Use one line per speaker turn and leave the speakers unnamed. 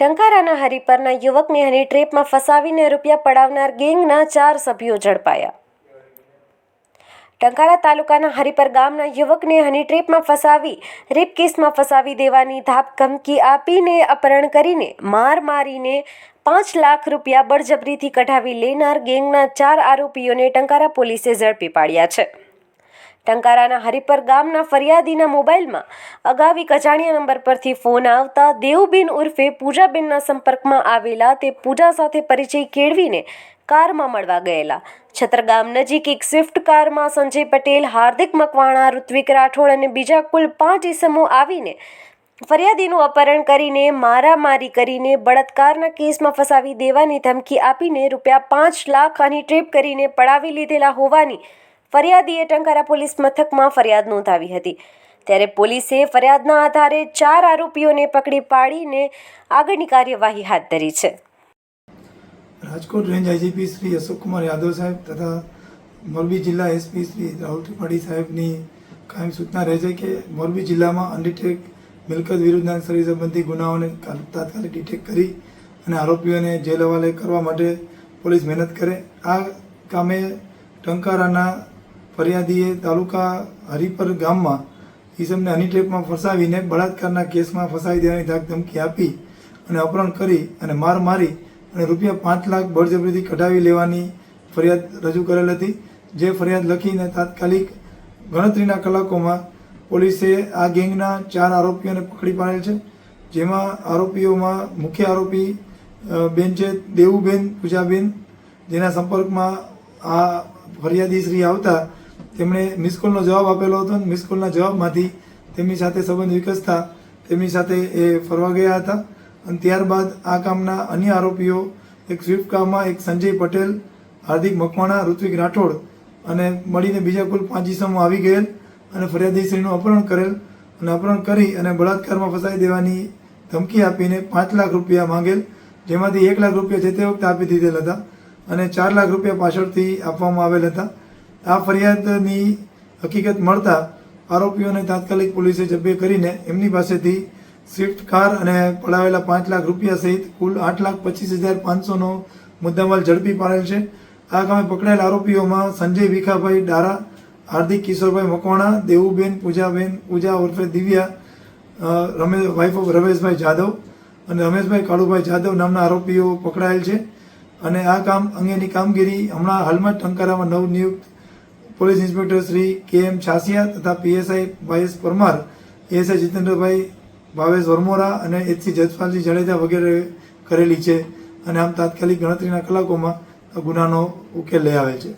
ટંકારાના હરિપરના યુવકને હની ટ્રેપમાં ફસાવીને રૂપિયા પડાવનાર ગેંગના ચાર સભ્યો ઝડપાયા. ટંકારા તાલુકાના હરિપર ગામના યુવકને હની ટ્રેપમાં ફસાવી, રેપ કેસમાં ફસાવી દેવાની ધાપ ધમકી આપીને અપહરણ કરીને માર મારીને પાંચ લાખ રૂપિયા બળજબરીથી કઢાવી લેનાર ગેંગના ચાર આરોપીઓને ટંકારા પોલીસે ઝડપી પાડ્યા છે. ટંકારાના હરિપર ગામના ફરિયાદીના મોબાઈલમાં અગાઉ કચાણિયા નંબર પરથી ફોન આવતા દેવબેન ઉર્ફે પૂજાબેનના સંપર્કમાં આવેલા તે પૂજા સાથે પરિચય કેળવીને કારમાં મળવા ગયેલા. છત્રગામ નજીક એક સ્વિફ્ટ કારમાં સંજય પટેલ, હાર્દિક મકવાણા, ઋત્વિક રાઠોડ અને બીજા કુલ પાંચ ઇસમો આવીને ફરિયાદીનું અપહરણ કરીને મારામારી કરીને બળાત્કારના કેસમાં ફસાવી દેવાની ધમકી આપીને રૂપિયા પાંચ લાખ અને ટ્રીપ કરીને પડાવી લીધેલા હોવાની ફરિયાદીએ ટંકારા પોલીસ મથકમાં ફરિયાદ નોંધાવી હતી. ત્યારે પોલીસે ફરિયાદના આધારે ચાર આરોપીઓને પકડી પાડીને આગળની કાર્યવાહી હાથ ધરી છે.
રાજકોટ રેન્જ આઈજીપી શ્રી અશોકકુમાર યાદવ સાહેબ તથા મોરબી જિલ્લા એસપી શ્રી રાહુલ ત્રિપાઠી સાહેબની કાયમ સૂચના રહે છે કે મોરબી જિલ્લામાં અનડિટેક મિલકત વિરુદ્ધના શરીર સંબંધી ગુનાઓને તાત્કાલિક ડિટેક્ટ કરી અને આરોપીઓને જેલ હવાલે કરવા માટે પોલીસ મહેનત કરે. આ કામે ટંકારાના ફરિયાદીએ તાલુકા હરિપર ગામમાં ઈસમને હની ટ્રેપમાં ફસાવીને બળાત્કારના કેસમાં ફસાવી દેવાની ધાક ધમકી આપી અને અપહરણ કરી અને માર મારી અને રૂપિયા પાંચ લાખ બળજબરીથી કઢાવી લેવાની ફરિયાદ રજૂ કરેલ હતી, જે ફરિયાદ લખીને તાત્કાલિક ગણતરીના કલાકોમાં પોલીસે આ ગેંગના ચાર આરોપીઓને પકડી પાડેલ છે, જેમાં આરોપીઓમાં મુખ્ય આરોપી બેન છે દેવુબેન પૂજાબેન, જેના સંપર્કમાં આ ફરિયાદી શ્રી આવતા તેમણે મિસકોલનો જવાબ આપેલો હતો અને મિસકોલના જવાબમાંથી તેમની સાથે સંબંધ વિકસતા તેમની સાથે એ ફરવા ગયા હતા અને ત્યારબાદ આ કામના અન્ય આરોપીઓ, એક સ્વિફ્ટ કારમાં એક સંજય પટેલ, હાર્દિક મકવાણા, ઋત્વિક રાઠોડ અને મળીને બીજા કુલ પાંચ ઇસમો આવી ગયેલ અને ફરિયાદીશ્રીનું અપહરણ કરેલ અને અપહરણ કરી અને બળાત્કારમાં ફસાઈ દેવાની ધમકી આપીને પાંચ લાખ રૂપિયા માંગેલ, જેમાંથી એક લાખ રૂપિયા જે તે વખતે આપી દીધેલ હતા અને ચાર લાખ રૂપિયા પાછળથી આપવામાં આવેલ હતા. આ ફરિયાદની હકીકત મળતા આરોપીઓને તાત્કાલિક પોલીસે જબ્બે કરીને એમની પાસેથી સ્વિફ્ટ કાર અને પડાવેલા પાંચ લાખ રૂપિયા સહિત કુલ આઠ લાખ પચીસ હજાર પાંચસોનો મુદ્દામાલ ઝડપી પાડેલ છે. આ કામે પકડાયેલ આરોપીઓમાં સંજય ભીખાભાઈ ડારા, હાર્દિક કિશોરભાઈ મકવાણા, દેવુબેન પૂજાબેન, પૂજા ઉર્ફે દિવ્યા રમેશ વાઇફ ઓફ રમેશભાઈ જાદવ અને રમેશભાઈ કાળુભાઈ જાદવ નામના આરોપીઓ પકડાયેલ છે. અને આ કામ અંગેની કામગીરી હમણાં હાલમાં ટંકારામાં નવનિયુક્ત પોલીસ ઇન્સ્પેક્ટર શ્રી કે એમ છાસિયા તથા PSI YS Parmar ASI Jitendrabhai Bhavesh Varmora અને એચસી જજપાલજી જાડેજા વગેરે કરેલી છે અને આમ તાત્કાલિક ગણતરીના કલાકોમાં ગુનાનો ઉકેલ લઈ આવે છે.